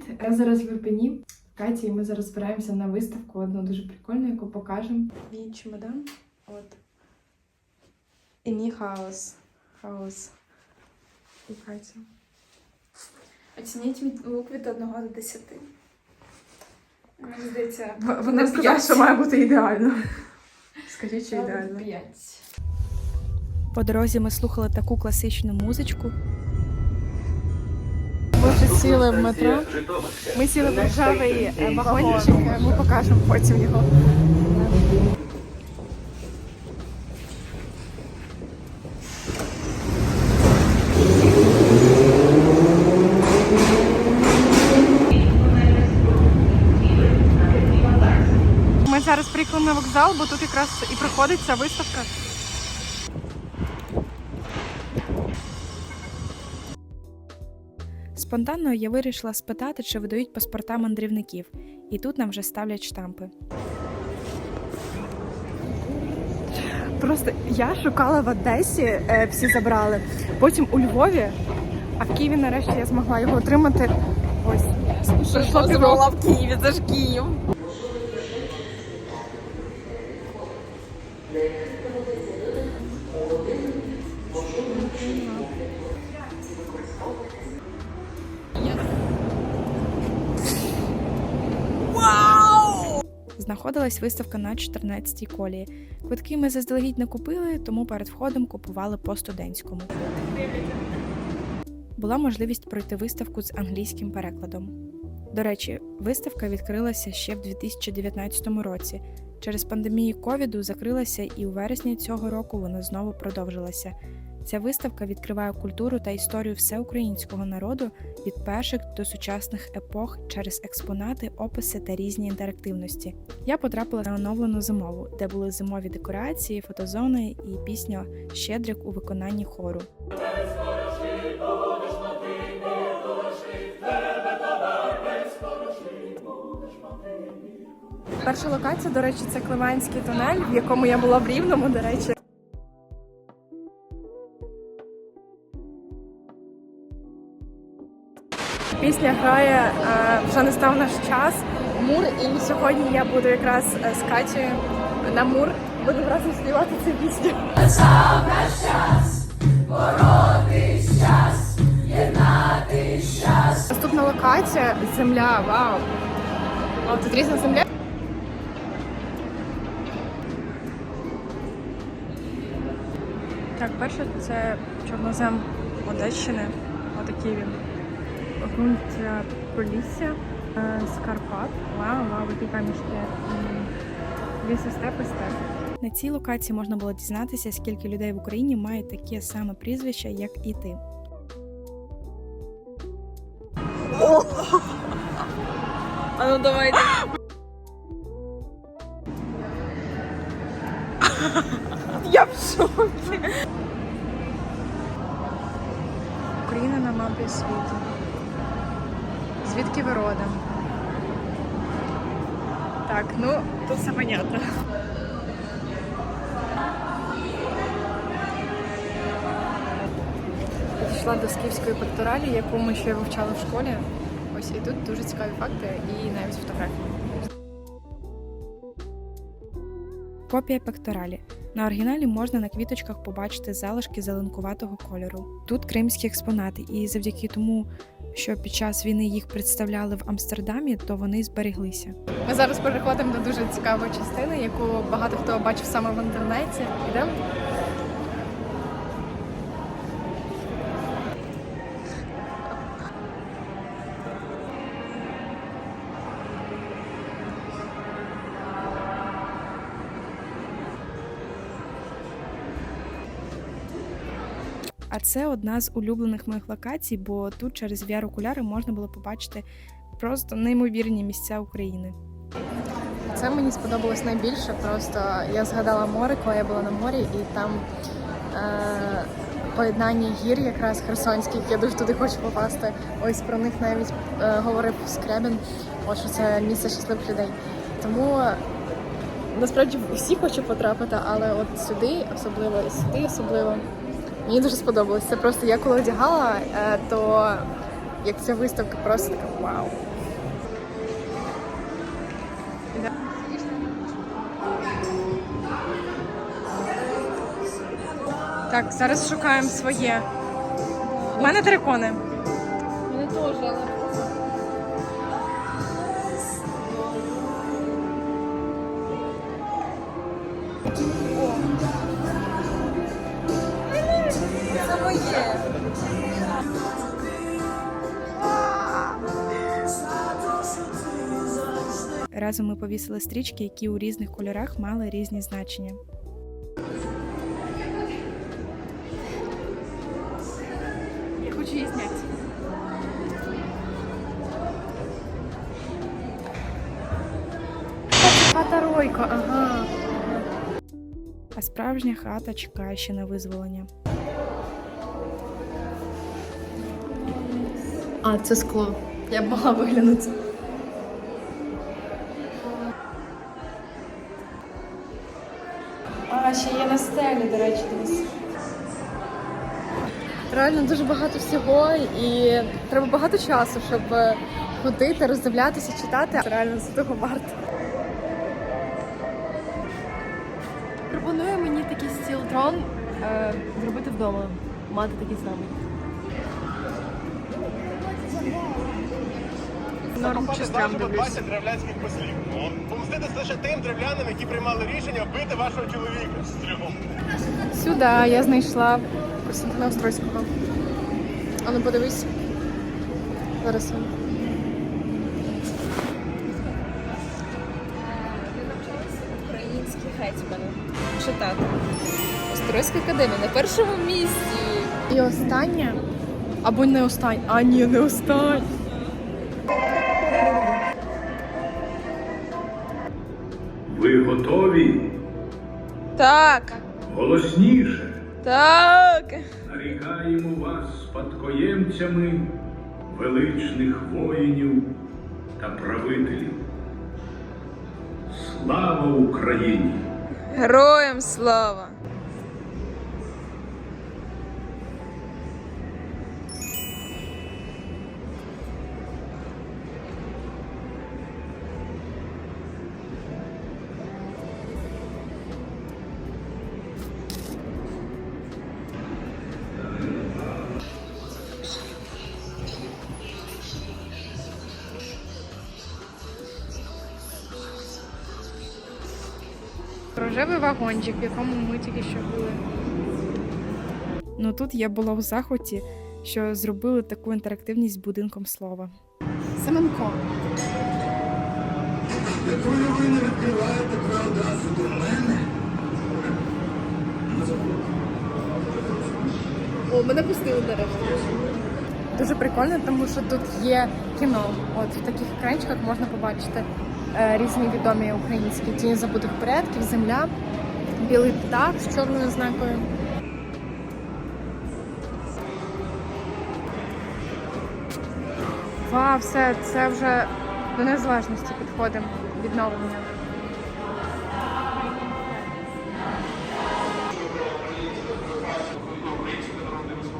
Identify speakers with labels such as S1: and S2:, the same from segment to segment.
S1: привіт. Я зараз в Ірпені. Каті, і ми зараз збираємося на виставку одну дуже прикольну, яку покажемо. Мій чемодан. От. І мій хаос. Хаос. І Катя.
S2: Оцініть мій лук від 1 до 10. Мені здається,
S1: Вона сказала, що має бути ідеально. Скажіть, що
S2: ідеально.
S1: ідеально.
S2: 5.
S3: По дорозі ми слухали таку класичну музичку.
S1: Сіли в метро. Ми сіли в ржавий е, вагончик. Ми покажемо потім його. Ми зараз приїхали на вокзал, бо тут якраз і проходить ця виставка.
S3: Спонтанно я вирішила спитати, чи видають паспорта мандрівників, і тут нам вже ставлять штампи.
S1: Просто я шукала в Одесі, е, всі забрали. Потім у Львові, а в Києві нарешті я змогла його отримати. Ось пройшло півроку.
S2: в Києві, це ж Київ.
S3: Знаходилась виставка на 14-й колії. Квитки ми заздалегідь не купили, тому перед входом купували по студентському. Була можливість пройти виставку з англійським перекладом. До речі, виставка відкрилася ще в 2019 році. Через пандемію ковіду закрилася, і у вересні цього року вона знову продовжилася. Ця виставка відкриває культуру та історію всеукраїнського народу від перших до сучасних епох через експонати, описи та різні інтерактивності. Я потрапила на оновлену зимову, де були зимові декорації, фотозони і пісня Щедрик у виконанні хору.
S1: Перша локація, до речі, це Климанський тунель, в якому я була в Рівному, до речі. Пісня грає е, вже не став наш час. Мур, і сьогодні я буду якраз е, з Катєю на Мур. Будемо разом співати цю пісню. Наступна локація земля. Вау! О, тут різна земля. Так, перше це чорнозем Одещини. Отакий він. Ґрунт е, Полісся е, з Карпат. Вау, вау, які камішки. М, Лісостеп і степ.
S3: На цій локації можна було дізнатися, скільки людей в Україні мають таке саме прізвище, як і ти.
S2: А ну давайте.
S1: Я в шокі. Україна на мапі світу. Звідки ви родом? Так, ну тут все понятно. Підійшла до скіфської пекторалі, яку ми ще вивчали в школі. Ось і тут дуже цікаві факти і навіть фотографії.
S3: Копія пекторалі. На оригіналі можна на квіточках побачити залишки зеленкуватого кольору. Тут кримські експонати, і завдяки тому, що під час війни їх представляли в Амстердамі, то вони збереглися.
S1: Ми зараз переходимо до дуже цікавої частини, яку багато хто бачив саме в інтернеті. Йдемо.
S3: А це одна з улюблених моїх локацій, бо тут через VR-окуляри можна було побачити просто неймовірні місця України.
S1: Це мені сподобалось найбільше. Просто я згадала море, коли я була на морі, і там е- поєднання гір, якраз херсонських. Я дуже туди хочу попасти. Ось про них навіть е- говорив Скребін. От що це місце щасливих людей. Тому насправді всі хочу потрапити, але от сюди особливо і сюди особливо. Мені дуже сподобалось. Це просто я коли одягала, е, то як ця виставка просто така вау. Так, зараз шукаємо своє. У мене дракони.
S2: Мене теж, але
S3: Разом ми повісили стрічки, які у різних кольорах мали різні значення.
S2: я хочу її зняти.
S1: Хата Ройко, ага.
S3: А справжня хата чекає ще на визволення.
S1: А, це скло. Я б могла виглянути. А, ще є на стелі, до речі, десь. Реально дуже багато всього і треба багато часу, щоб ходити, роздивлятися, читати. Реально за того варто.
S4: Пропонує мені такий стіл трон е, зробити вдома, мати такий самий.
S1: Норм чи стрям
S5: 20 древлянських послів. Помститись лише тим древлянам, які приймали рішення вбити вашого чоловіка. Стрьом.
S1: Сюди я знайшла Костянтина Острозького. А ну подивись. Зараз. він.
S2: Українські гетьмани. Читати. Острозька академія на першому місці.
S1: І остання. Або не остання. А, ні, не остання.
S6: Готові?
S2: Так,
S6: Голосніше
S2: так.
S6: нарікаємо вас спадкоємцями величних воїнів та правителів. Слава Україні!
S2: Героям слава!
S1: Рожевий вагончик, в якому ми тільки що були.
S3: Ну тут я була в захваті, що зробили таку інтерактивність з будинком слова.
S1: Семенко. Якою ви не відкриваєте одразу до мене?
S2: О, мене пустили нарешті.
S1: Дуже прикольно, тому що тут є кіно. От в таких екранчиках можна побачити різні відомі українські тіні забутих предків, земля, білий птах з чорною знакою. Вау, все, це вже до незалежності підходимо відновлення.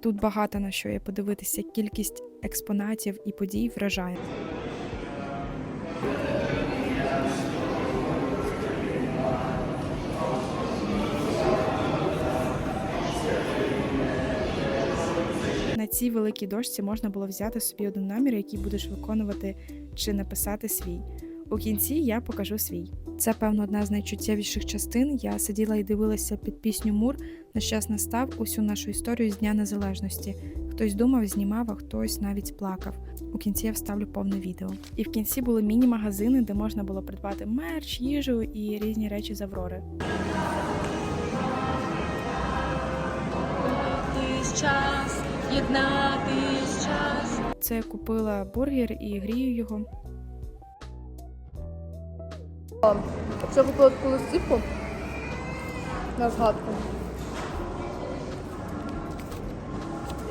S3: Тут багато на що є подивитися. Кількість експонатів і подій вражає. На цій великій дошці можна було взяти собі один намір, який будеш виконувати чи написати свій. У кінці я покажу свій. Це, певно, одна з найчуттєвіших частин. Я сиділа і дивилася під пісню Мур. На час настав усю нашу історію з Дня Незалежності. Хтось думав, знімав, а хтось навіть плакав. У кінці я вставлю повне відео. І в кінці були міні-магазини, де можна було придбати мерч, їжу і різні речі з Аврори.
S4: час, єднатись час.
S3: Це я купила бургер і грію його.
S2: Це купила таку листівку на згадку.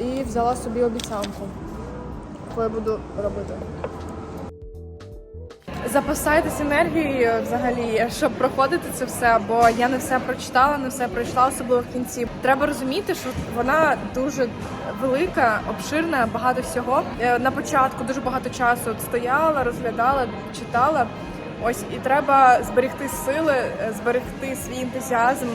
S2: І взяла собі обіцянку, яку я буду робити.
S1: Запасайтесь енергією взагалі, щоб проходити це все, бо я не все прочитала, не все пройшла, особливо в кінці. Треба розуміти, що вона дуже велика, обширна, багато всього. Е, На початку дуже багато часу стояла, розглядала, читала. Ось і треба зберегти сили, е, зберегти свій ентузіазм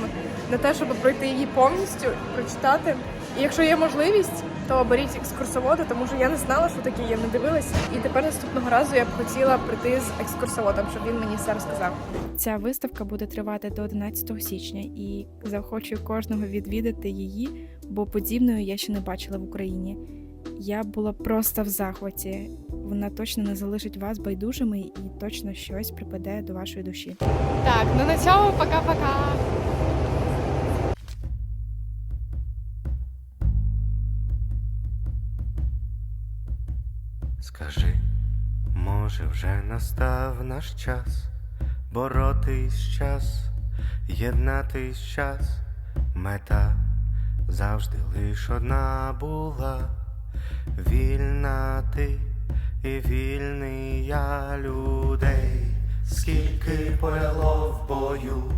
S1: на те, щоб пройти її повністю, прочитати. І якщо є можливість, то беріть екскурсовода, тому що я не знала, що таке є, не дивилася. І тепер наступного разу я б хотіла прийти з екскурсоводом, щоб він мені все розказав.
S3: Ця виставка буде тривати до 11 січня і заохочую кожного відвідати її, бо подібної я ще не бачила в Україні. Я була просто в захваті. Вона точно не залишить вас байдужими і точно щось припаде до вашої душі.
S7: Так, ну на цьому пока-пока.
S8: Скажи, може, вже настав наш час боротись час, єднатись час, мета завжди лиш одна була, вільна ти і вільний я людей, скільки поляло в бою,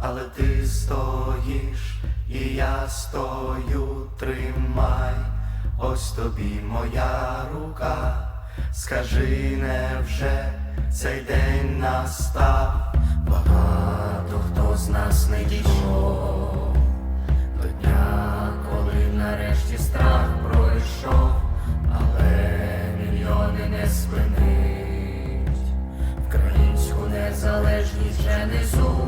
S8: але ти стоїш, і я стою, тримай. Ось тобі моя рука, скажи, невже цей день настав? Багато хто з нас не дійшов до дня, коли нарешті страх пройшов, але мільйони не спинить, українську незалежність вже не зупинить.